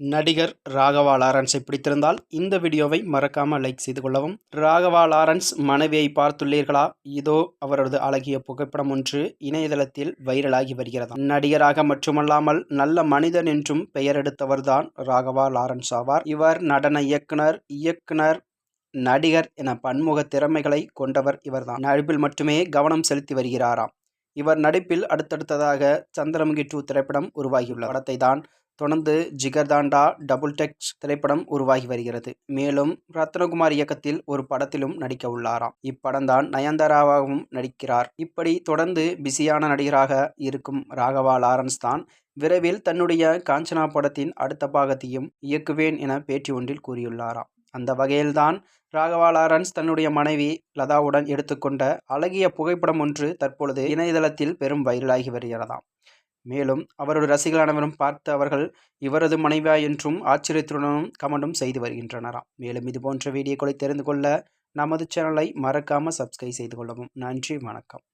நடிகர் ராகவா லாரன்ஸை பிடித்திருந்தால் இந்த வீடியோவை மறக்காமல் லைக் செய்து கொள்ளவும். ராகவா லாரன்ஸ் மனைவியை பார்த்துள்ளீர்களா? இதோ அவரது அழகிய புகைப்படம் ஒன்று இணையதளத்தில் வைரலாகி வருகிறது. நடிகராக மட்டுமல்லாமல் நல்ல மனிதன் என்றும் பெயரெடுத்தவர்தான் ராகவா லாரன்ஸ் ஆவார். இவர் நடன இயக்குனர் இயக்குனர் நடிகர் என பன்முக திறமைகளை கொண்டவர் இவர்தான். நடிப்பில் மட்டுமே கவனம் செலுத்தி வருகிறாராம். இவர் நடிப்பில் அடுத்தடுத்ததாக சந்திரமுகி டூ திரைப்படம் உருவாகியுள்ள படத்தை தான் தொடர்ந்து ஜிகர்தாண்டா டபுள் டெக்ஸ் திரைப்படம் உருவாகி வருகிறது. மேலும் ரத்னகுமார் இயக்கத்தில் ஒரு படத்திலும் நடிக்க உள்ளாராம். இப்படம் தான் நயன்தாராவாகவும் நடிக்கிறார். இப்படி தொடர்ந்து பிஸியான நடிகராக இருக்கும் ராகவா லாரன்ஸ் தான் விரைவில் தன்னுடைய காஞ்சனா படத்தின் அடுத்த பாகத்தையும் இயக்குவேன் என பேட்டி ஒன்றில் கூறியுள்ளாராம். அந்த வகையில்தான் ராகவா லாரன்ஸ் தன்னுடைய மனைவி லதாவுடன் எடுத்துக்கொண்ட அழகிய புகைப்படம் ஒன்று தற்பொழுது இணையதளத்தில் பெரும் வைரலாகி வருகிறதாம். மேலும் அவரது ரசிகர்கள் அனைவரும் பார்த்து அவர்கள் இவரது மனைவியா என்றும் ஆச்சரியத்துடனும் கமெண்டும் செய்து வருகின்றனராம். மேலும் இது போன்ற வீடியோக்களை தெரிந்து கொள்ள நமது சேனலை மறக்காமல் சப்ஸ்கிரைப் செய்து கொள்ளவும். நன்றி வணக்கம்.